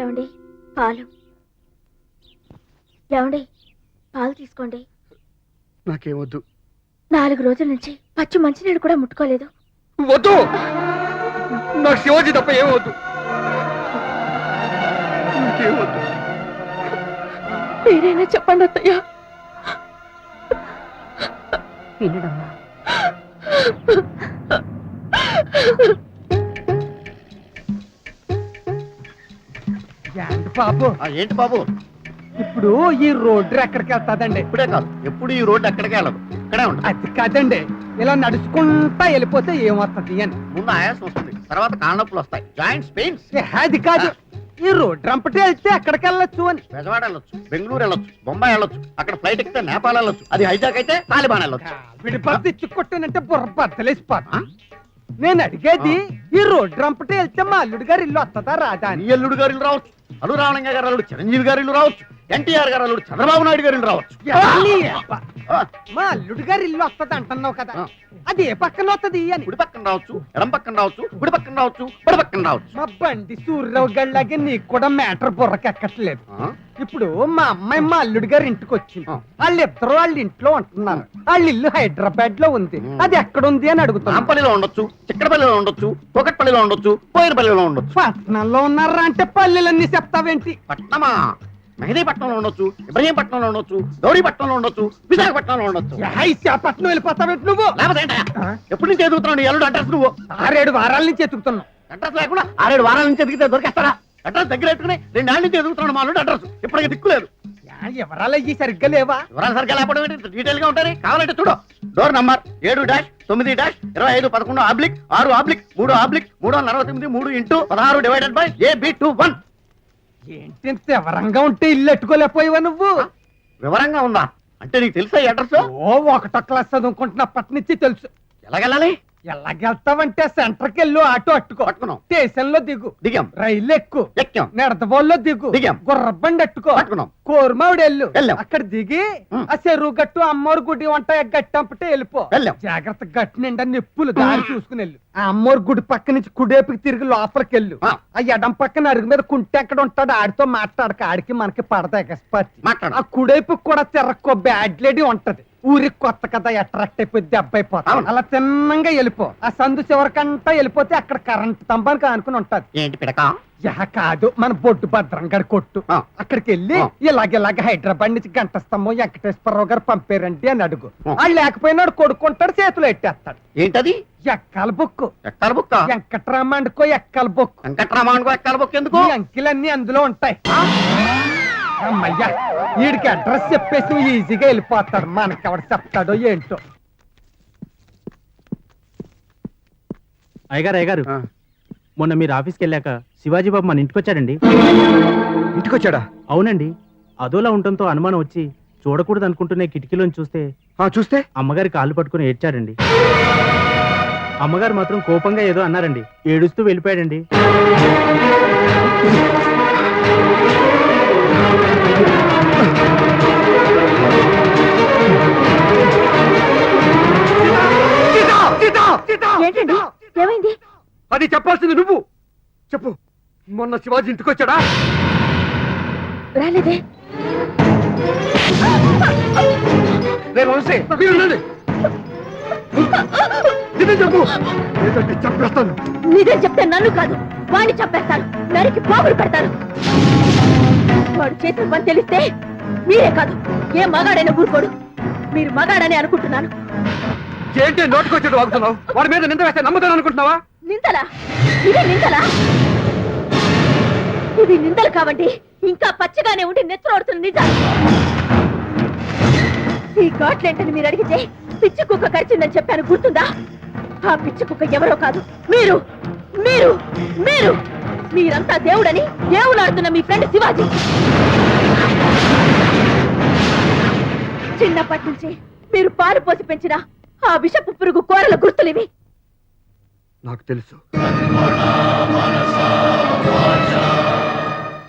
ఏమండి? పాలు. ఏమండి? పాలు తీసుకోండి. నాకేమొద్దు. నాలుగు రోజుల నుంచి పచ్చి మంచినీళ్ళు కూడా ముట్టుకోలేదు. వద్దు! నాకు శివాజీ తప్ప ఏమవద్దు నాకేమొద్దు మీరైనా చెప్పండి అత్తయ్య. వినడమ్మా బాబు. ఆ, ఏంటి బాబు? ఇప్పుడు ఈ రోడ్డు ఎక్కడికి వెళ్తాదండి? ఇప్పుడే కాదు. ఎప్పుడు ఈ రోడ్డు ఎక్కడికి వెళ్ళదు? ఇక్కడే ఉంటుంది అది కాదండి. ఇలా నడుచుకుంటా వెళ్ళిపోతే ఏమొస్తుంది అని. ముందు ఆయాసం వస్తుంది. తర్వాత కాళ్ళనొప్పులు వస్తాయి. Joints pains. ఏ, అది కాదు. ఈ రోడ్డు రంపటి వెళ్తే ఎక్కడికి వెళ్ళొచ్చు అని. బెజవాడ వెళ్ళొచ్చు బెంగళూరు వెళ్ళొచ్చు బొంబాయి వెళ్ళొచ్చు అక్కడ ఫ్లైట్ ఎక్కితే నేపాల్ వెళ్ళొచ్చు అది హైజాక్ అయితే తాలిబాన్ వెళ్ళొచ్చు. విడిపడితే ఇచ్చుకొట్టానంటే బుర్ర బద్దలేసిపోతా నేను అడిగేది ఈ రోడ్డు రంపటి వెళ్తే మా అల్లుడు గారు ఇల్లు వస్తుందా రాదా నీ అని అల్లుడు గారు ఇల్లు రావచ్చు. అల్లు రావణంగ గారు అల్లుడు చిరంజీవి గారు ఇల్లు రావచ్చు. ఎన్టీఆర్ గారు అల్లుడు చంద్రబాబు నాయుడు గారు ఇల్లు రావచ్చు. ఎవర్ని అబ్బ? ఆ, మా అల్లుడు గారు ఇల్లు వస్తుంది అంటున్నావు కదా. ఆ. అది ఏ పక్కన వస్తుంది అని. కుడి పక్కన రావచ్చు ఎడం పక్కన రావచ్చు కుడి పక్కన రావచ్చు బడి పక్కన రావచ్చు. మా బండి సూర్యరావు గళ్ళకి నీకు కూడా మ్యాటర్ బుర్రకెక్కట్లేదు. ఆ, ఇప్పుడు మా అమ్మాయి మా అల్లుడి గారి ఇంటికి వచ్చింది ఆ. వాళ్ళిద్దరు వాళ్ళ ఇంట్లో ఉంటున్నారు. వాళ్ళ ఇల్లు హైదరాబాద్లో ఉంది. అది ఎక్కడ ఉంది అని అడుగుతున్నాం నాంపల్లిలో ఉండొచ్చు చిక్కడపల్లిలో ఉండొచ్చు కోకట్పల్లిలో ఉండొచ్చు పోయినపల్లిలో ఉండొచ్చు. పట్నంలో ఉన్నారా అంటే పల్లెలన్నీ చెప్తావేంటి? పట్నమా మెహదీపట్నంలో ఉండొచ్చు ఇబ్రహీంపట్నంలో ఉండొచ్చు గౌరీపట్నంలో ఉండొచ్చు విశాఖపట్నంలో ఉండొచ్చు. పట్నం వెళ్ళిపోతావేంటి నువ్వు? లేకపోతే ఏంటయ్యా? ఎప్పటి నుంచి ఎదుగుతున్నావు నీ ఎల్లుడు అడ్రస్ నువ్వు? ఆరేడు వారాల నుంచి ఎత్తుకుతున్నావు అడ్రస్ లేకుండా ఆరేడు వారాల నుంచి ఎదిగితే దొరికేస్తారా? అడ్రస్ దగ్గర పెట్టుకుని రెండేళ్ళ నుంచి ఎదుగుతున్నాడు మా అల్లుడు అడ్రస్. ఇప్పటికి దిక్కులేదు ఎవరాలు అయ్యి సరిగ్గా లేవా? వివరాలు సరిగ్గా లేకపోవడం ఏంటి? డీటెయిల్గా ఉంటారు. కావాలంటే చూడు. డోర్ నంబర్ ఏడు డాష్ తొమ్మిది డాష్ ఇరవై ఐదు పదకొండు ఆబ్లిక్ ఆరు ఆబ్లిక్ మూడు ఆబ్లిక్ మూడు వందల అరవై తొమ్మిది మూడు ఇంటూ పదహారు divided by A B two one ఏంటి ఇంత వివరంగా ఉంటే ఇల్లు ఎట్టుకోలేకపోయావా నువ్వు? వివరంగా ఉందా? అంటే నీకు తెలుసా ఈ అడ్రస్? ఓ ఒకటో క్లాస్ చదువుకుంటున్నప్పటి నుంచి తెలుసు. ఎలాగెళ్ళాలి? ఎలాగెళ్తావంటే సెంటర్కి వెళ్ళు ఆటో అట్టుకో. పట్టుకున్నాం. స్టేషన్లో దిగు. దిగాం. రైలు ఎక్కు. ఎక్కాం. నెడతబోల్లో దిగు. దిగాం. గుర్రబండి అట్టుకో. పట్టుకున్నాం. కోరమావిడి వెళ్ళు. వెళ్ళాం. అక్కడ దిగి. ఆ చెరువు గట్టు అమ్మోరు గుడి వంట గట్టంపటే వెళ్ళిపో. వెళ్ళాం. జాగ్రత్త గట్టి నిండా నిప్పులు దారి చూసుకుని వెళ్ళు. ఆ అమ్మోరు గుడి పక్క నుంచి కుడేపుకి తిరిగి లోపలికి వెళ్ళు ఆ. ఎడం పక్కన అరుగు మీద కుంటే ఎక్కడ ఉంటాడు ఆడితో మాట్లాడక ఆడికి మనకి పడతా ఎగస్పతి మాట్లాడు. ఆ కుడైపు కూడా తిరక్కో బ్యాడ్ లేడీ ఉంటది. ఊరికి కొత్త కదా అట్రాక్ట్ అయిపోయి దెబ్బ అయిపోతా అవును. అలా తిన్నంగా వెళ్ళిపో. ఆ సందు చివరికంటా వెళ్ళిపోతే అక్కడ కరెంట్ స్తంభానికి ఆనుకుని ఉంటది. ఏంటి పిడక? యా కాదు. మన బొడ్డు భద్రంగడి కొట్టు. ఆ. అక్కడికి వెళ్ళి ఆ. ఇలాగ ఇలాగ హైదరాబాద్ నుంచి గంట స్తంభం వెంకటేశ్వరరావు గారు పంపారండి అని అడుగు. ఆ. వాళ్ళు లేకపోయినాడు కొడుకుంటాడు చేతిలో ఎట్టేస్తాడు. ఏంటది? ఎక్కాల బొక్కు. ఎక్కాల బుక్క? వెంకట్రామండుకో ఎక్కాల బొక్కు. వెంకట్రామానుకో ఎక్కాల బుక్ ఎందుకు? ఈ అంకెలన్నీ అందులో ఉంటాయి. అమ్మయ్యా వీడికి అడ్రస్ చెప్పేసి ఈజీగా వెళ్ళిపోతాడు. మనకెవడు చెప్తాడో ఏంటో. అయ్యగారు అయ్యగారు. ఆ, మొన్న మీరు ఆఫీస్కి వెళ్ళాక శివాజీ బాబు మన ఇంటికి వచ్చాడండి. ఇంటికి వచ్చాడా అవునండి. అదోలా ఉండటంతో అనుమానం వచ్చి చూడకూడదు అనుకుంటున్న కిటికీలోని చూస్తే ఆ, చూస్తే? అమ్మగారి కాళ్ళు పట్టుకుని ఏడ్చాడండి. అమ్మగారు మాత్రం కోపంగా ఏదో అన్నారండి. ఏడుస్తూ వెళ్ళిపోయాడండి! ఏంటండి? ఏమైంది? అది చెప్పాల్సింది నువ్వు. చెప్పు. మొన్న శివాజీ ఇంటికి వచ్చాడా? రాలేదే. నేను వంశీ మీరు ఉండండి. నిజం చెప్పు. లేదంటే చంపేస్తాను నిజం చెప్తే నన్ను కాదు వాడిని చంపేస్తారు నరికి పోగులు పెడతారు వాడు చేసిన పని తెలిస్తే మీరే కాదు ఏ మగాడైనా ఊరుకోడు. మీరు మగాడని అనుకుంటున్నాను. ఏంటి నోటికొచ్చేట్టు వాగుతున్నావు? వాడి మీద నింద వేస్తే నమ్ముతాను అనుకుంటున్నావా? నిందలా? ఇదే నిందలా? ఇవి నిందలు కావండి. ఇంకా పచ్చగానే ఉండి నెత్తరోడుతున్న నిజాలు. ఈ ఘాట్లేంటని మీరు అడిగితే పిచ్చి కుక్క కరిచిందని చెప్పాను. గుర్తుందా? ఆ పిచ్చి కుక్క ఎవరో కాదు. మీరు మీరు మీరు! మీరంతా దేవుడని దేవులాడుతున్న మీ ఫ్రెండ్ శివాజీ. చిన్నప్పటి నుంచి మీరు పాలు పోసి పెంచిన ఆ విషపు పురుగు కోరల గుర్తులివి. నాకు తెలుసు.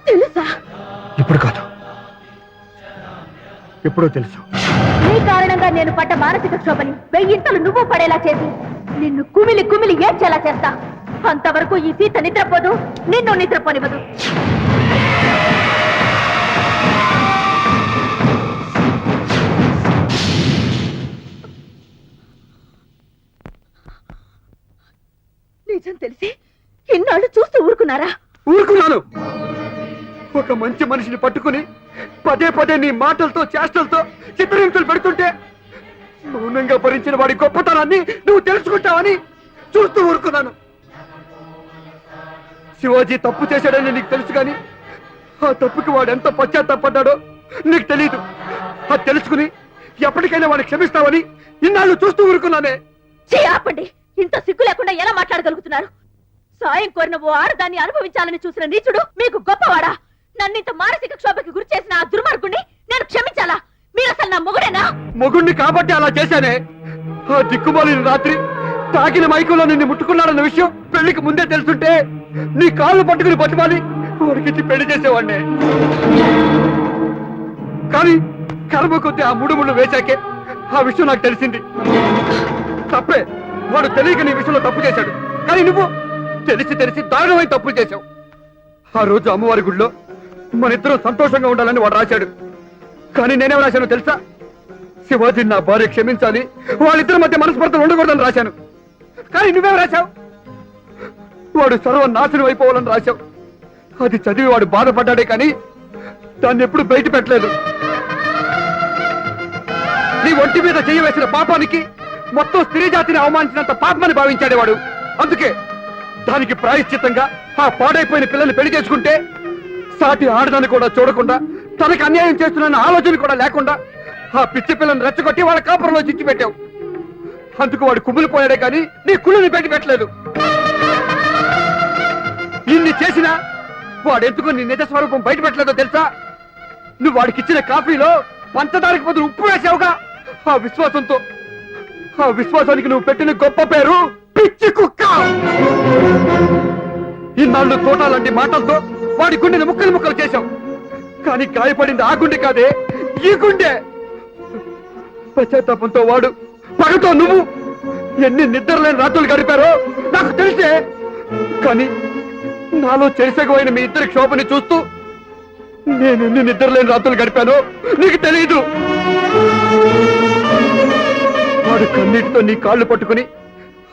తెలుసా? ఇప్పుడు కాదు. ఎప్పుడో తెలుసు. నీ కారణంగా నేను పడ్డ మానసిక క్షోభని వెయ్యింతలు నువ్వు పడేలా చేసి నిన్ను కుమిలి కుమిలి ఏడ్చేలా చేస్తా? అంతవరకు ఈ సీత నిద్రపోదు నిన్ను నిద్రపోనివ్వదు. నిజం తెలిసి ఇన్నాళ్ళు చూస్తూ ఊరుకున్నారా? ఊరుకున్నాను. ఒక మంచి మనిషిని పట్టుకుని పదే పదే నీ మాటలతో చేష్టలతో చిత్రహింసలు పెడుతుంటే మౌనంగా భరించిన వాడి గొప్పతనాన్ని నువ్వు తెలుసుకుంటావని చూస్తూ ఊరుకున్నాను. శివాజీ తప్పు చేశాడని నీకు తెలుసు కానీ ఆ తప్పుకి వాడు ఎంత పశ్చాత్తాపడ్డాడో నీకు తెలీదు. అది తెలుసుకుని ఎప్పటికైనా వాడిని క్షమిస్తావని ఇన్నాళ్ళు చూస్తూ ఊరుకున్నానే. చీ, ఆపండి. ఇంత సిగ్గు లేకుండా ఎలా మాట్లాడగలుగుతున్నారు? సాయం కోరిన ఓ ఆడదాన్ని అనుభవించాలని చూసిన నీచుడు మీకు గొప్పవాడా? నన్నింత మానసిక క్షోభకి గురి చేసిన ఆ దుర్మార్గుణ్ణి నేను క్షమించాలా? మీరు అసలు నా మొగుడేనా? మొగుణ్ణి కాబట్టి అలా చేశానే. ఆ దిక్కుమాలిన రాత్రి తాకిన మైకులో నిన్ను ముట్టుకున్నాడన్న విషయం పెళ్ళికి ముందే తెలుసుంటే నీ కాళ్ళు పట్టుకుని బతిమాలి. వాడికిచ్చి పెళ్ళి చేసేవాడిని. కానీ కర్మ కొద్ది ఆ మూడు ముళ్ళు వేశాకే ఆ విషయం నాకు తెలిసింది. తప్పే వాడు తెలియక నీ విషయంలో తప్పు చేశాడు. కానీ నువ్వు తెలిసి తెలిసి దారుణమైన తప్పులు చేశావు. ఆ రోజు అమ్మవారి గుడిలో మన ఇద్దరం సంతోషంగా ఉండాలని వాడు రాశాడు. కానీ నేనేం రాశానో తెలుసా? శివాజీ నా భార్య క్షమించాలి. వాళ్ళిద్దరి మధ్య మనస్పర్ధలు ఉండకూడదని రాశాను. కానీ నువ్వేం రాశావు? వాడు సర్వనాశనం అయిపోవాలని రాశావు. అది చదివి వాడు బాధపడ్డాడే కానీ దాన్ని ఎప్పుడు బయట పెట్టలేదు. నీ ఒంటి మీద చెయ్యి వేసిన పాపానికి మొత్తం స్త్రీ జాతిని అవమానించినంత పాపమని భావించాడే వాడు. అందుకే దానికి ప్రాయశ్చితంగా ఆ పాడైపోయిన పిల్లల్ని పెళ్ళి చేసుకుంటే సాటి ఆడదాన్ని కూడా చూడకుండా తనకు అన్యాయం చేస్తున్న ఆలోచన కూడా లేకుండా ఆ పిచ్చి పిల్లని రెచ్చగొట్టి వాళ్ళ కాపురంలో చిచ్చి పెట్టావు. అందుకు వాడు కుమ్ములు పోయాడే కానీ నీ కుళ్ళుని పెట్టి పెట్టలేదు. ఇన్ని చేసినా వాడు ఎందుకు నీ నిజ స్వరూపం బయట పెట్టలేదో తెలుసా? నువ్వు వాడికి ఇచ్చిన కాఫీలో పంచదారికి బదులు ఉప్పు వేసావుగా. ఆ విశ్వాసంతో ఆ విశ్వాసానికి నువ్వు పెట్టిన గొప్ప పేరు పిచ్చి కుక్క. ఇన్నాళ్ళు తోటాలంటి మాటలతో వాడి గుండెని ముక్కలు ముక్కలు చేశావు. కానీ గాయపడింది ఆ గుండె కాదే ఈ గుండె. పశ్చాత్తాపంతో వాడు పగతో నువ్వు ఎన్ని నిద్రలేని రాత్రులు గడిపారో నాకు తెలిసే. కానీ నాలో చేసగమైన మీ ఇద్దరి క్షోభని చూస్తూ నేను ఎన్ని నిద్రలేని రాత్రులు గడిపానో నీకు తెలియదు వాడు కన్నీటితో నీ కాళ్ళు పట్టుకుని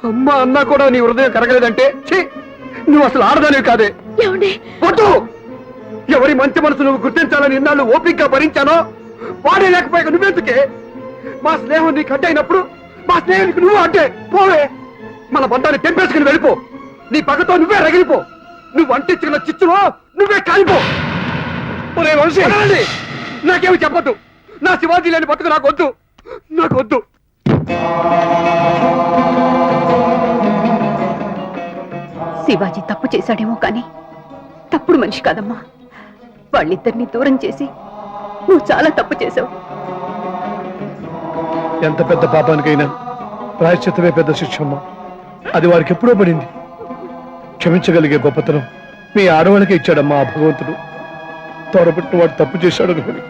అమ్మ అన్నా కూడా నీ హృదయం కరగలేదంటే ఛీ నువ్వు అసలు ఆడదానివి కాదే. ఏమండి? వద్దు! ఎవరి మంచి మనసు నువ్వు గుర్తించాలని ఇన్నాళ్ళు ఓపికగా భరించానో వాడే లేకపోయాక నువ్వెందుకే? మా స్నేహం నీకు అడ్డు అయినప్పుడు మా స్నేహానికి నువ్వు అడ్డే పోవే. మన బంధాన్ని తెంపేసుకుని వెళ్ళిపో. నీ పగతో నువ్వే రగిలిపో. నువ్వు అంటించుకున్న చిచ్చులో నువ్వే కాలిపో. నాకేమి చెప్పొద్దు. నా శివాజీ లేని బతుకు నాకు వద్దు. నాకు వద్దు. శివాజీ తప్పు చేశాడేమో కానీ తప్పుడు మనిషి కాదమ్మా. వాళ్ళిద్దరిని దూరం చేసి నువ్వు చాలా తప్పు చేశావు. ఎంత పెద్ద పాపానికైనా ప్రాయశ్చిత్తమే పెద్ద శిక్షమ్మ అది వారికి ఎప్పుడో పడింది. క్షమించగలిగే గొప్పతనం మీ ఆడవాళ్ళకి ఇచ్చాడమ్మా ఆ భగవంతుడు. తోడబుట్టిన వాడు తప్పు చేశాడు అనుకుని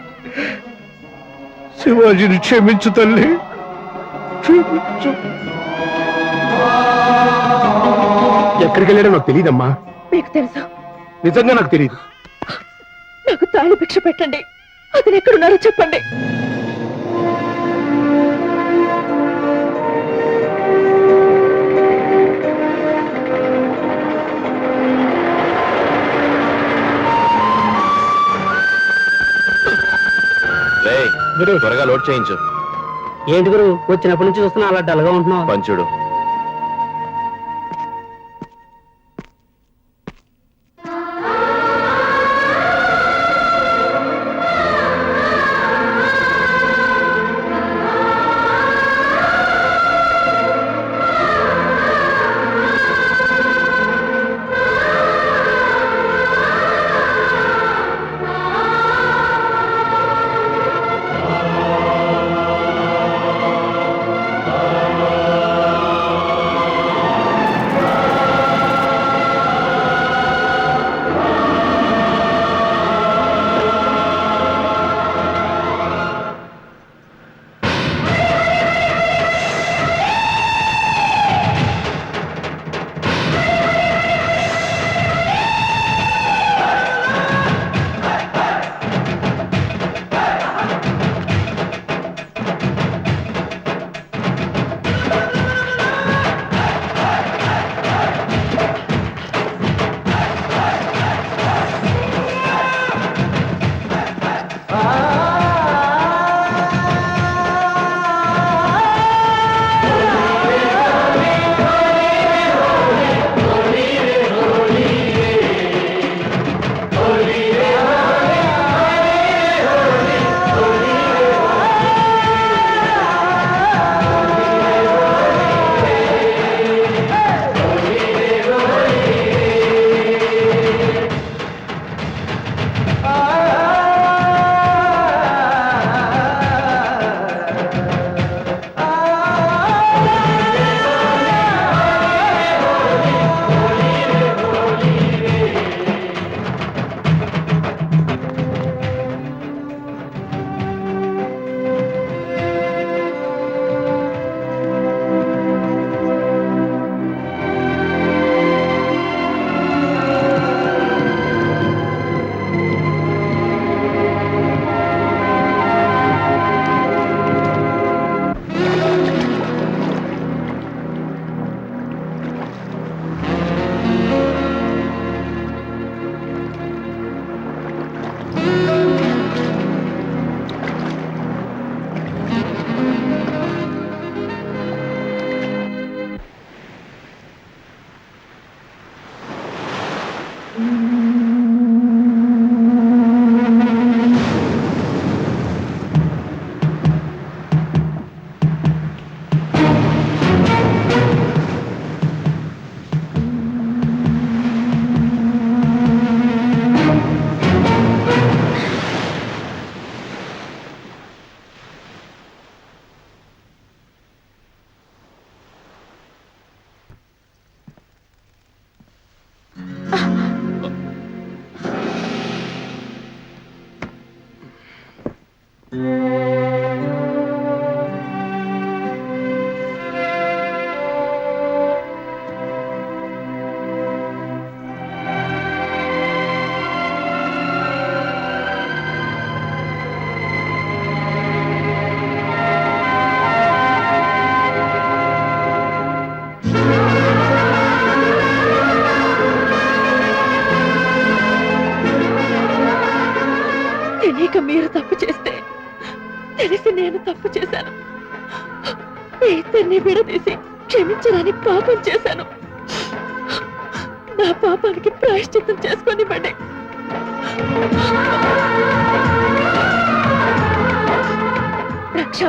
శివాజీని క్షమించు తల్లి. క్షమించు. ఎక్కడికి వెళ్ళాడో నాకు తెలియదమ్మా మీకు తెలుసు? నిజంగా నాకు తెలియదు నాకు తాళి భిక్ష పెట్టండి. అతను ఎక్కడున్నారో చెప్పండి. త్వరగా లోడ్ చేయించు. ఏంటి గురు? వచ్చినప్పటి నుంచి చూస్తున్నా అలా డల్గా ఉంటున్నావు. పంచుడు.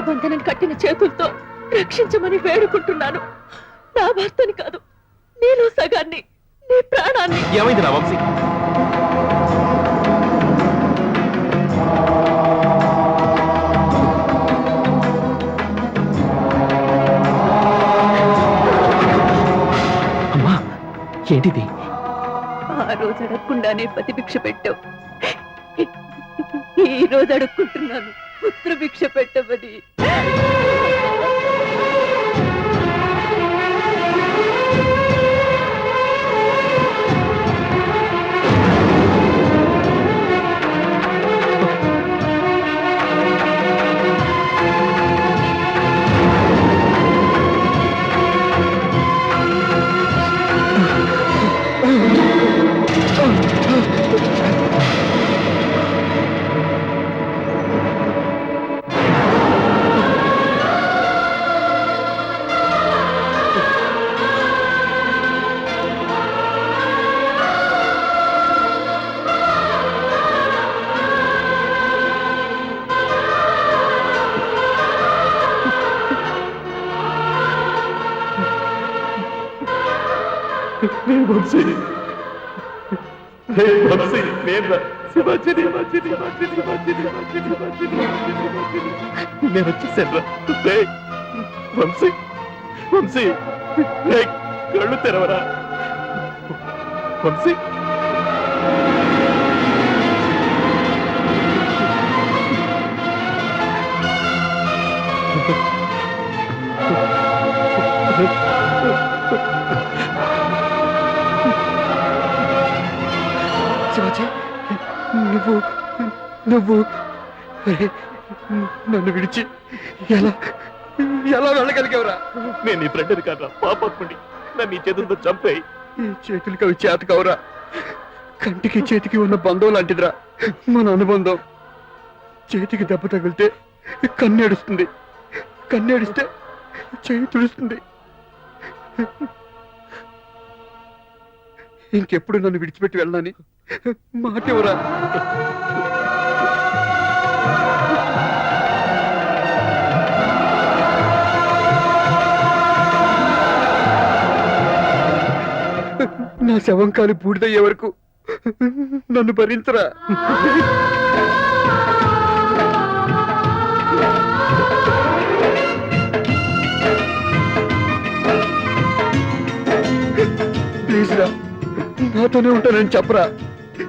రక్షాబంధనం కట్టిన చేతులతో రక్షించమని వేడుకుంటున్నాను. నా భర్తని కాదు నేను సగాన్ని నీ ప్రాణాన్ని. ఏమైంది నా వంశీ? అమ్మా ఏంటిది? ఆ రోజు అడగకుండానే ప్రతిభిక్ష పెట్టావు. ఈ రోజు అడుక్కుంటున్నాను. పుత్ర భిక్ష Yeah! పెట్టమని వంశీ వంశీ నేను శివాజీ శివాజీ శివాజీ శివాజీ శివాజీ శివాజీ శివాజీ. నేను వచ్చేసాను రే వంశీ వంశీ రే కళ్ళు తెరవరా. వంశీ నువ్వు నువ్వు నన్ను విడిచి ఎలా ఎలా వెళ్ళగలిగావురా? నేను నీ ఫ్రెండ్ని కాదురా పాపత్ముడి నన్ను ఈ చేతులతో చంపేయి. ఈ చేతులకి అవి చేత కావురా. కంటికి చేతికి ఉన్న బంధం లాంటిదిరా మన అనుబంధం. చేతికి దెబ్బ తగిలితే కన్నేడుస్తుంది. కన్నేడిస్తే చేయి తుడుస్తుంది. ఇంకెప్పుడు నన్ను విడిచిపెట్టి వెళ్ళని మాట నా శవం కాలి బూడిదయ్యే వరకు నన్ను భరించరా? ప్లీజ్ రా నాతోనే ఉంటానని చెప్పరా?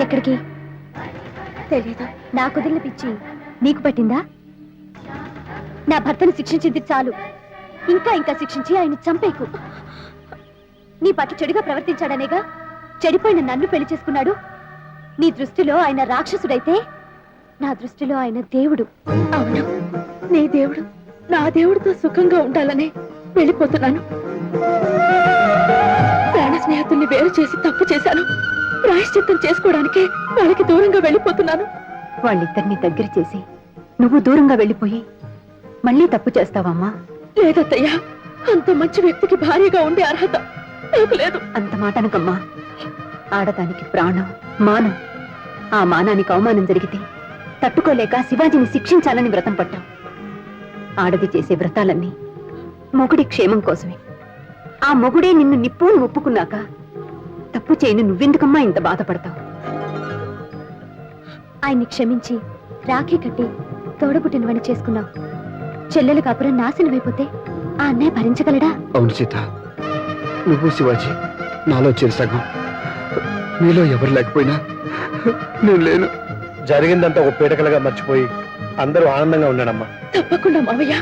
ఎక్కడికి? తెలియదు నా కుదిరిన పిచ్చి నీకు పట్టిందా? నా భర్తను శిక్షించింది చాలు. ఇంకా ఇంకా శిక్షించి ఆయన చంపేకు. నీ పట్ల చెడుగా ప్రవర్తించాడనేగా? చెడిపోయిన నన్ను పెళ్ళి చేసుకున్నాడు? నీ దృష్టిలో ఆయన రాక్షసుడైతే నా దృష్టిలో ఆయన దేవుడు. అవును. నీ దేవుడు నా దేవుడితో సుఖంగా ఉండాలని వెళ్ళిపోతున్నాను. స్నేహితుల్ని వేరు చేసి తప్పు చేశాను. ప్రాయశ్చిత్తం చేసుకోవడానికి వాళ్ళకి దూరంగా వెళ్ళిపోతున్నాను. వాళ్ళిద్దరిని దగ్గర చేసి నువ్వు దూరంగా వెళ్ళిపోయి మళ్ళీ తప్పు చేస్తావమ్మా. లేదత్తయ్యా అంత మంచి వ్యక్తికి భార్యగా ఉండే అర్హత నాకు లేదు. అంత మాట అనకమ్మా. ఆడదానికి ప్రాణం మానం. ఆ మానానికి అవమానం జరిగితే తట్టుకోలేక శివాజీని శిక్షించాలని వ్రతం పట్టాం. ఆడది చేసే వ్రతాలన్నీ మొగుడి క్షేమం కోసమే. ఆ మొగుడే నిన్ను నిప్పుని ఒప్పుకున్నాక తప్పు చేయని నువ్వెందుకమ్మా ఇంత బాధపడతావు? ఆయన్ని క్షమించి రాఖీ కట్టి తోడబుట్టినవని చేసుకున్నావు. చెల్లెలు కాపురం నాశనమైపోతే ఆ అన్నయ్య భరించగలడా? అవును సీత. నువ్వు శివాజీ నాలో చేరుసగం మీలో ఎవరు లేకపోయినా నేను లేను. జరిగిందంతా ఒక పీడకలుగా మర్చిపోయి అందరూ ఆనందంగా ఉన్నాడమ్మా. తప్పకుండా మావయ్య.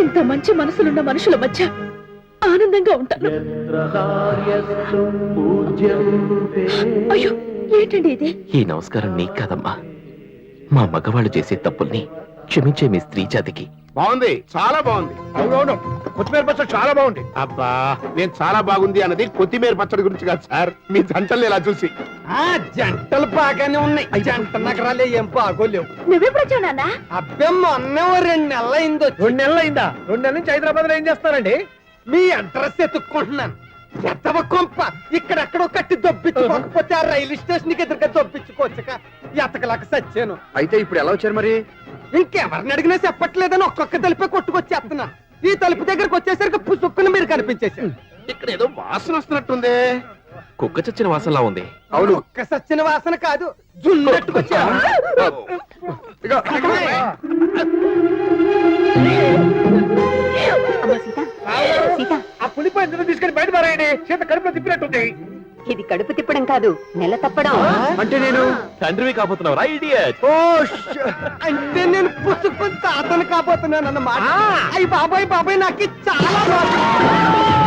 ఇంత మంచి మనసులున్న మనుషుల మధ్య ఆనందంగా ఉంటాను. అయ్యో ఏంటండి ఇది? ఈ నమస్కారం నీకు కాదమ్మా. మా మగవాళ్ళు చేసే తప్పుల్ని క్షమించే మీ స్త్రీ జాతికి. బాగుంది చాలా బాగుంది. అవునవును కొత్తిమీర పచ్చడి చాలా బాగుంది. అబ్బా నేను చాలా బాగుంది అన్నది కొత్తిమీర పచ్చడి గురించి కాదు సార్. మీ జంటల్ని ఇలా చూసి. ఆ జంటలు బాగానే ఉన్నాయి. జంట నగరాలే ఏం బాగోలేవు. నువ్వెప్పుడు వచ్చావు నాన్న? అబ్బే మొన్న ఓ రెండు నెలలు అయిందో రెండు నెలలు అయిందా రెండు నెలల నుంచి హైదరాబాద్లో ఏం చేస్తారండి? మీ అడ్రస్ ఎత్తుక్కుంటున్నాను. ఎత్తవ కొంప ఇక్కడెక్కడో కట్టి దొబ్బించుకోకపోతే ఆ రైలు స్టేషన్కి ఎదురుగా దొబ్బించుకోవచ్చుక ఎతకలక సచ్చాను. అయితే ఇప్పుడు ఎలా వచ్చారు మరి? ఇంకెవరిని అడిగినా చెప్పట్లేదని ఒక్కొక్క తలుపే కొట్టుకొచ్చేస్తున్నా ఈ తలుపు దగ్గరకు వచ్చేసరికి పుసుక్కున మీరు కనిపించేశారు. ఇక్కడ ఏదో వాసన వస్తున్నట్టుంది. కుక్క చచ్చిన వాసనలా ఉంది. అవును. ఒక్క సచ్చిన వాసన కాదు ఇగో, అమ్మా సీత సీత. ఆ పులిపై తీసుకొని బయట పారాయండి. సీత కడుపులో తిప్పినట్టుంది. ఇది కడుపు తిప్పడం కాదు నెల తప్పడం. అంటే నేను తండ్రివి కాబోతున్నావు ఓ అంటే నేను పుసుక్కుని తాతను కాబోతున్నాను అన్నమాట అయ్యి బాబాయ్ బాబాయ్ నాకు చాలా